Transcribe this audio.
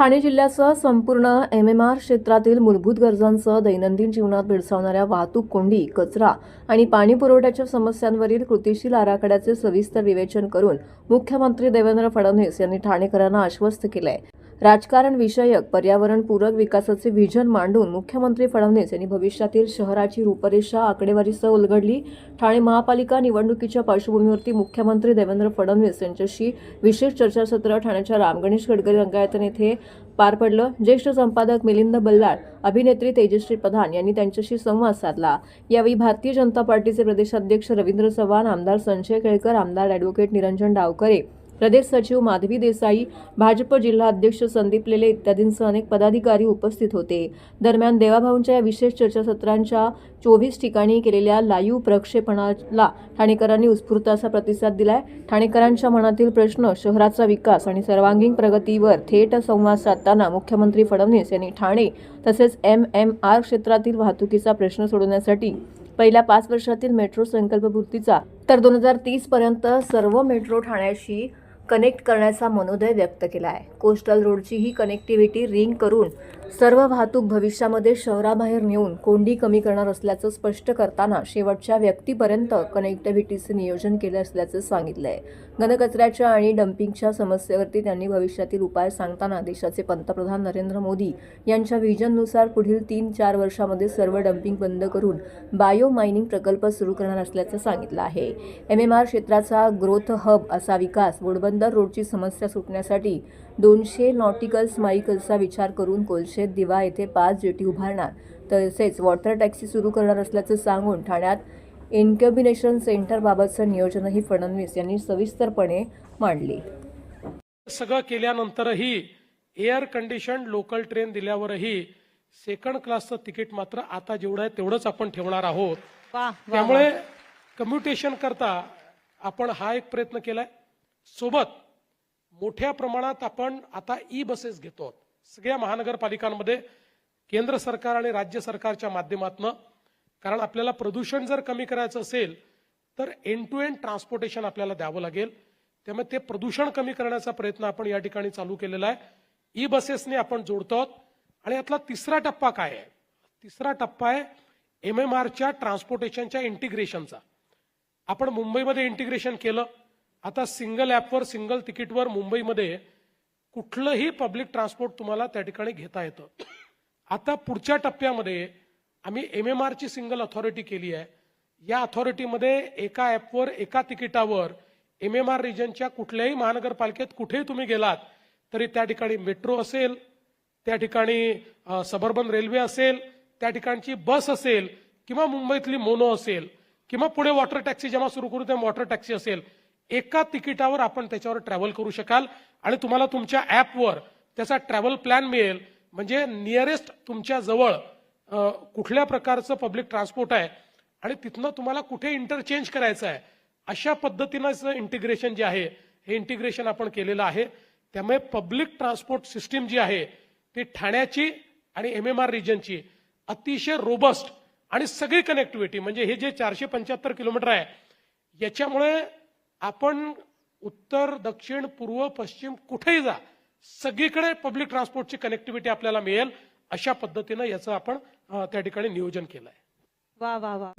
ठाणे जिल्ह्यासह संपूर्ण M M R क्षेत्रातील मूलभूत गरजांसह दैनंदिन जीवनात भेडसावणाऱ्या वाहतूक कोंडी कचरा आणि पाणी पुरवठ्याच्या समस्यांवरील कृतीशील आराखड्याचे सविस्तर विवेचन करून मुख्यमंत्री देवेंद्र फडणवीस यांनी ठाणेकरांना आश्वस्त केलं आहे विषयक पर्यावरणपूरक विकासाचे व्हिजन मांडून मुख्यमंत्री फडणवीस यांनी भविष्यातील शहराची रूपरेषा आकडेवारीसह उलगडली. ठाणे महापालिका निवडणुकीच्या पार्श्वभूमीवरती मुख्यमंत्री देवेंद्र फडणवीस यांच्याशी विशेष चर्चासत्र ठाण्याच्या रामगणेश गडकरी रंगायतन येथे पार पडलं. ज्येष्ठ संपादक मिलिंद बल्लाळ अभिनेत्री तेजश्री प्रधान यांनी त्यांच्याशी संवाद साधला. यावेळी भारतीय जनता पार्टीचे प्रदेशाध्यक्ष रवींद्र चव्हाण आमदार संजय केळकर आमदार ॲडव्होकेट निरंजन डावकरे प्रदेश सचिव माधवी देसाई भाजप जिल्हा अध्यक्ष संदीप लेले इत्यादींसह अनेक पदाधिकारी उपस्थित होते. दरम्यान देवाभाऊंच्या या विशेष चर्चासत्रांच्या चोवीस ठिकाणी केलेल्या लाईव्ह प्रक्षेपणाला ठाणेकरांनी उत्स्फूर्त असा प्रतिसाद दिलाय. ठाणेकरांच्या मनातील प्रश्न शहराचा विकास आणि सर्वांगीण प्रगतीवर थेट संवाद साधताना मुख्यमंत्री फडणवीस यांनी ठाणे तसेच एम एम आर क्षेत्रातील वाहतुकीचा प्रश्न सोडवण्यासाठी पहिल्या पाच वर्षातील मेट्रो संकल्पपूर्तीचा तर दोन हजार तीस पर्यंत सर्व मेट्रो ठाण्याशी कनेक्ट करण्याचा मनोदय व्यक्त केला आहे कोस्टल रोडची ही कनेक्टिव्हिटी रिंग करून सर्व वाहतूक भविष्यामध्ये शहराबाहेर नेऊन कोंडी कमी करणार असल्याचं स्पष्ट करताना शेवटच्या व्यक्तीपर्यंत कनेक्टिव्हिटीचं नियोजन केलं असल्याचं सांगितलं आहे घनकचऱ्याच्या आणि डम्पिंगच्या समस्येवरती त्यांनी भविष्यातील उपाय सांगताना देशाचे पंतप्रधान नरेंद्र मोदी यांच्या व्हिजननुसार पुढील तीन चार वर्षामध्ये सर्व डम्पिंग बंद करून बायो मायनिंग प्रकल्प सुरू करणार असल्याचं सांगितलं आहे. एम एम आर क्षेत्राचा ग्रोथ हब असा विकास वडबंदर रोडची समस्या सुटण्यासाठी दोनशे नॉटिकल्स माईकल्सचा विचार करून कोलशेत दिवा येथे पाच जेटी उभारणार. तसेच वॉटर टॅक्सी सुरू करणार असल्याचं सांगून ठाण्यात इन्क्युबिनेशन सेंटरबाबतचं नियोजनही फडणवीस यांनी सविस्तरपणे मांडले. सगळं केल्यानंतरही एअर कंडिशन लोकल ट्रेन दिल्यावरही सेकंड क्लासचं तिकीट मात्र आता जेवढं आहे तेवढंच आपण ठेवणार आहोत. त्यामुळे कम्युटेशन करता आपण हा एक प्रयत्न केलाय. सोबत मोठ्या प्रमाणात आपण आता ई बसेस घेतो. आहोत. सगळ्या महानगरपालिकांमध्ये केंद्र सरकार आणि राज्य सरकारच्या माध्यमातून कारण आपल्याला प्रदूषण जर कमी करायचं असेल तर एंड टू एंड ट्रान्सपोर्टेशन आपल्याला द्यावं लागेल. त्यामुळे ते प्रदूषण कमी करण्याचा प्रयत्न आपण या ठिकाणी चालू केलेला आहे. ई बसेसने आपण जोडतो आहोत. आणि यातला तिसरा टप्पा काय आहे? तिसरा टप्पा आहे एम एम आरच्या ट्रान्सपोर्टेशनच्या इंटिग्रेशनचा आपण मुंबईमध्ये इंटिग्रेशन केलं. आता सिंगल ॲपवर सिंगल तिकीटवर मुंबईमध्ये कुठलंही पब्लिक ट्रान्सपोर्ट तुम्हाला त्या ठिकाणी घेता येतं. आता पुढच्या टप्प्यामध्ये आम्ही एम एम आरची सिंगल अथॉरिटी केली आहे. या अथॉरिटीमध्ये एका ॲपवर एका तिकिटावर एम एम आर रिजनच्या कुठल्याही महानगरपालिकेत कुठेही तुम्ही गेलात तरी त्या ठिकाणी मेट्रो असेल त्या ठिकाणी सबर्बन रेल्वे असेल त्या ठिकाणची बस असेल किंवा मुंबईतली मोनो असेल किंवा पुढे वॉटर टॅक्सी जेव्हा सुरू करू तेव्हा वॉटर टॅक्सी असेल एका तिकिटावर आपण त्याच्यावर ट्रॅव्हल करू शकाल. आणि तुम्हाला तुमच्या ॲपवर त्याचा ट्रॅव्हल प्लॅन मिळेल. म्हणजे नियरेस्ट तुमच्या जवळ कुठल्या प्रकारचं पब्लिक ट्रान्सपोर्ट आहे आणि तिथनं तुम्हाला कुठे इंटरचेंज करायचं आहे अशा पद्धतीनं इंटिग्रेशन जे आहे हे इंटिग्रेशन आपण केलेलं आहे. त्यामुळे पब्लिक ट्रान्सपोर्ट सिस्टीम जी आहे ती ठाण्याची आणि एम एम आर रिजनची अतिशय रोबस्ट आणि सगळी कनेक्टिव्हिटी म्हणजे हे जे चारशे पंच्याहत्तर किलोमीटर आहे याच्यामुळे आपण उत्तर दक्षिण पूर्व पश्चिम कुठेही जा सगळीकडे पब्लिक ट्रान्सपोर्टची कनेक्टिव्हिटी आपल्याला मिळेल अशा पद्धतीनं याचं आपण त्या ठिकाणी नियोजन केलंय. वा वा वा.